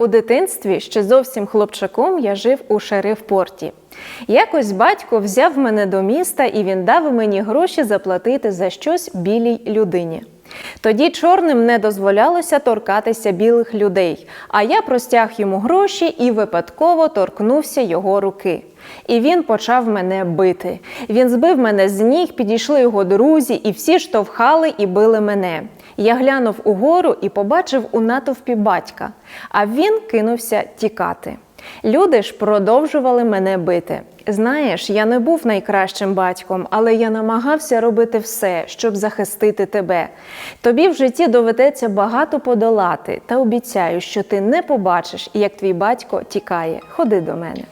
У дитинстві ще зовсім хлопчаком я жив у шериф-порті. Якось батько взяв мене до міста і він дав мені гроші заплатити за щось білій людині. Тоді чорним не дозволялося торкатися білих людей, а я простяг йому гроші і випадково торкнувся його руки. І він почав мене бити. Він збив мене з ніг, підійшли його друзі, і всі штовхали і били мене. Я глянув угору і побачив у натовпі батька, а він кинувся тікати. Люди ж продовжували мене бити. Знаєш, я не був найкращим батьком, але я намагався робити все, щоб захистити тебе. Тобі в житті доведеться багато подолати, та обіцяю, що ти не побачиш, як твій батько тікає. Ходи до мене.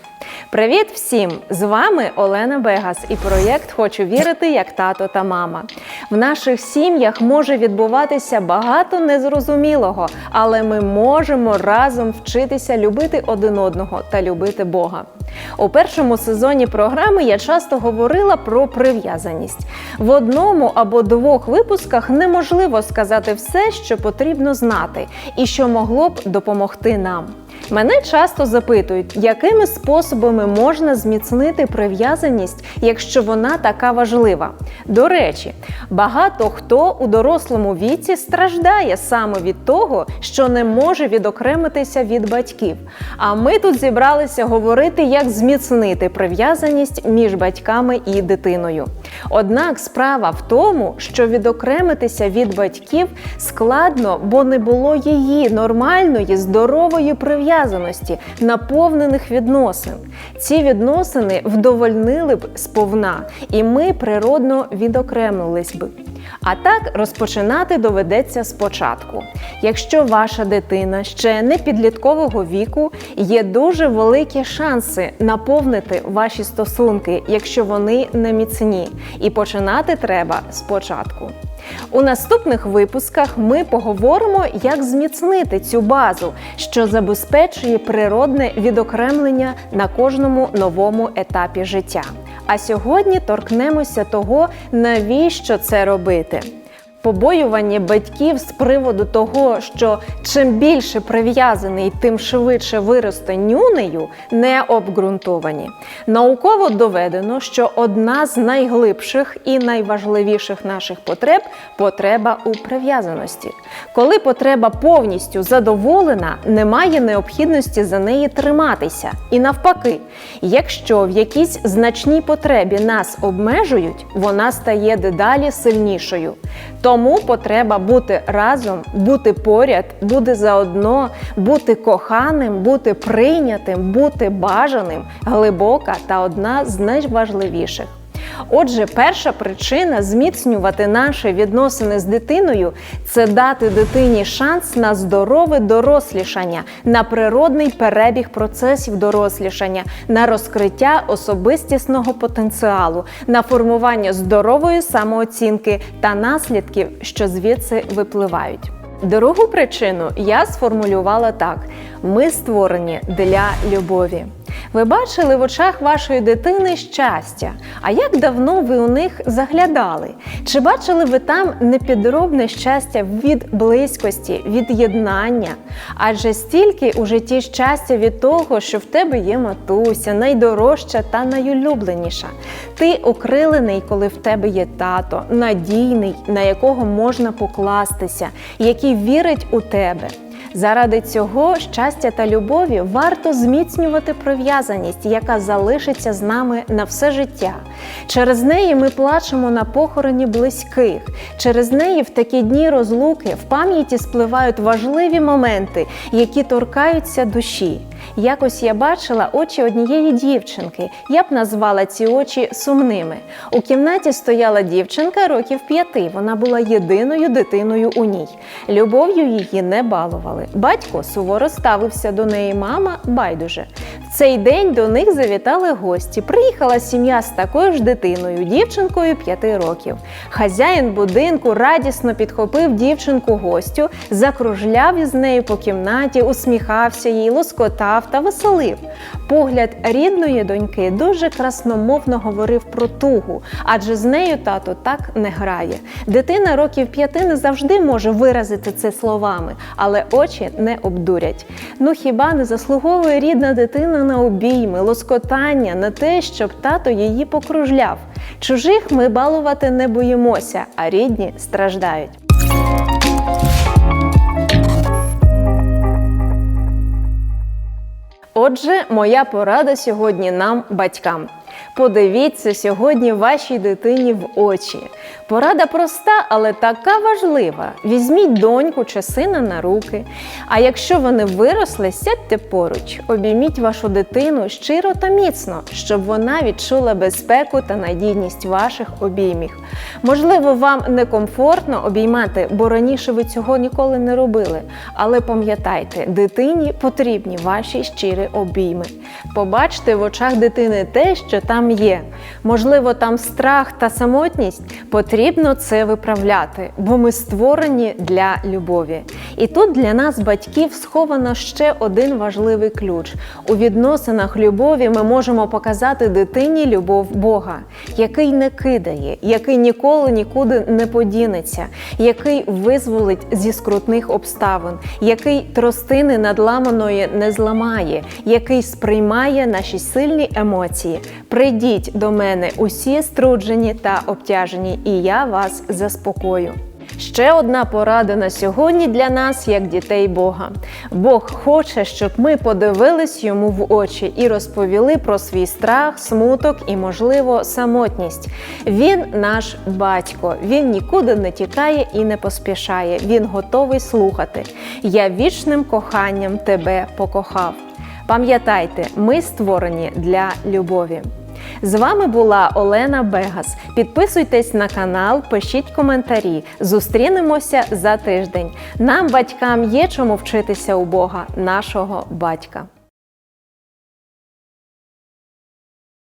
Привіт всім! З вами Олена Бегас і проєкт Хочу вірити як тато та мама. В наших сім'ях може відбуватися багато незрозумілого, але ми можемо разом вчитися любити один одного та любити Бога. У першому сезоні програми я часто говорила про прив'язаність. В одному або двох випусках неможливо сказати все, що потрібно знати, і що могло б допомогти нам. Мене часто запитують, якими способами можна зміцнити прив'язаність, якщо вона така важлива. До речі, багато хто у дорослому віці страждає саме від того, що не може відокремитися від батьків. А ми тут зібралися говорити, як зміцнити прив'язаність між батьками і дитиною. Однак справа в тому, що відокремитися від батьків складно, бо не було її нормальної, здорової прив'язаності, наповнених відносин. Ці відносини вдовольнили б сповна, і ми природно відокремились би. А так розпочинати доведеться спочатку. Якщо ваша дитина ще не підліткового віку, є дуже великі шанси наповнити ваші стосунки, якщо вони не міцні. І починати треба спочатку. У наступних випусках ми поговоримо, як зміцнити цю базу, що забезпечує природне відокремлення на кожному новому етапі життя. А сьогодні торкнемося того, навіщо це робити. Побоювання батьків з приводу того, що чим більше прив'язаний, тим швидше виросте нюнею, не обґрунтовані. Науково доведено, що одна з найглибших і найважливіших наших потреб потреба у прив'язаності. Коли потреба повністю задоволена, немає необхідності за неї триматися. І навпаки, якщо в якійсь значній потребі нас обмежують, вона стає дедалі сильнішою. Тому потреба бути разом, бути поряд, бути заодно, бути коханим, бути прийнятим, бути бажаним глибока та одна з найважливіших. Отже, перша причина зміцнювати наші відносини з дитиною це дати дитині шанс на здорове дорослішання, на природний перебіг процесів дорослішання, на розкриття особистісного потенціалу, на формування здорової самооцінки та наслідків, що звідси випливають. Другу причину я сформулювала так: ми створені для любові. Ви бачили в очах вашої дитини щастя. А як давно ви у них заглядали? Чи бачили ви там непідробне щастя від близькості, від єднання? Адже стільки у житті щастя від того, що в тебе є матуся, найдорожча та найулюбленіша. Ти окрилений, коли в тебе є тато, надійний, на якого можна покластися, який вірить у тебе. Заради цього щастя та любові варто зміцнювати прив'язаність, яка залишиться з нами на все життя. Через неї ми плачемо на похороні близьких. Через неї в такі дні розлуки в пам'яті спливають важливі моменти, які торкаються душі. Якось я бачила очі однієї дівчинки. Я б назвала ці очі сумними. У кімнаті стояла дівчинка років п'яти. Вона була єдиною дитиною у ній. Любов'ю її не балували. Батько суворо ставився до неї, мама байдуже. В цей день до них завітали гості. Приїхала сім'я з такою ж дитиною, дівчинкою п'яти років. Хазяїн будинку радісно підхопив дівчинку гостю, закружляв із нею по кімнаті, усміхався їй, лоскотав та веселив. Погляд рідної доньки дуже красномовно говорив про тугу, адже з нею тато так не грає. Дитина років п'яти не завжди може виразити це словами, але очі не обдурять. Ну хіба не заслуговує рідна дитина на обійми, лоскотання, на те, щоб тато її покружляв? Чужих ми балувати не боїмося, а рідні страждають. Отже, моя порада сьогодні нам, батькам. Подивіться сьогодні вашій дитині в очі. Порада проста, але така важлива. Візьміть доньку чи сина на руки. А якщо вони виросли, сядьте поруч, обійміть вашу дитину щиро та міцно, щоб вона відчула безпеку та надійність ваших обіймів. Можливо, вам некомфортно обіймати, бо раніше ви цього ніколи не робили. Але пам'ятайте, дитині потрібні ваші щирі обійми. Побачте в очах дитини те, що там є. Можливо, там страх та самотність. Потрібно це виправляти, бо ми створені для любові. І тут для нас, батьків, сховано ще один важливий ключ. У відносинах любові ми можемо показати дитині любов Бога, який не кидає, який ніколи нікуди не подінеться, який визволить зі скрутних обставин, який тростини надламаної не зламає, який сприймає наші сильні емоції. Прийдіть до мене усі струджені та обтяжені, і я вас заспокою. Ще одна порада на сьогодні для нас, як дітей Бога. Бог хоче, щоб ми подивились йому в очі і розповіли про свій страх, смуток і, можливо, самотність. Він наш батько, він нікуди не тікає і не поспішає. Він готовий слухати. Я вічним коханням тебе покохав. Пам'ятайте, ми створені для любові. З вами була Олена Бегас. Підписуйтесь на канал, пишіть коментарі. Зустрінемося за тиждень. Нам, батькам, є чому вчитися у Бога, нашого батька.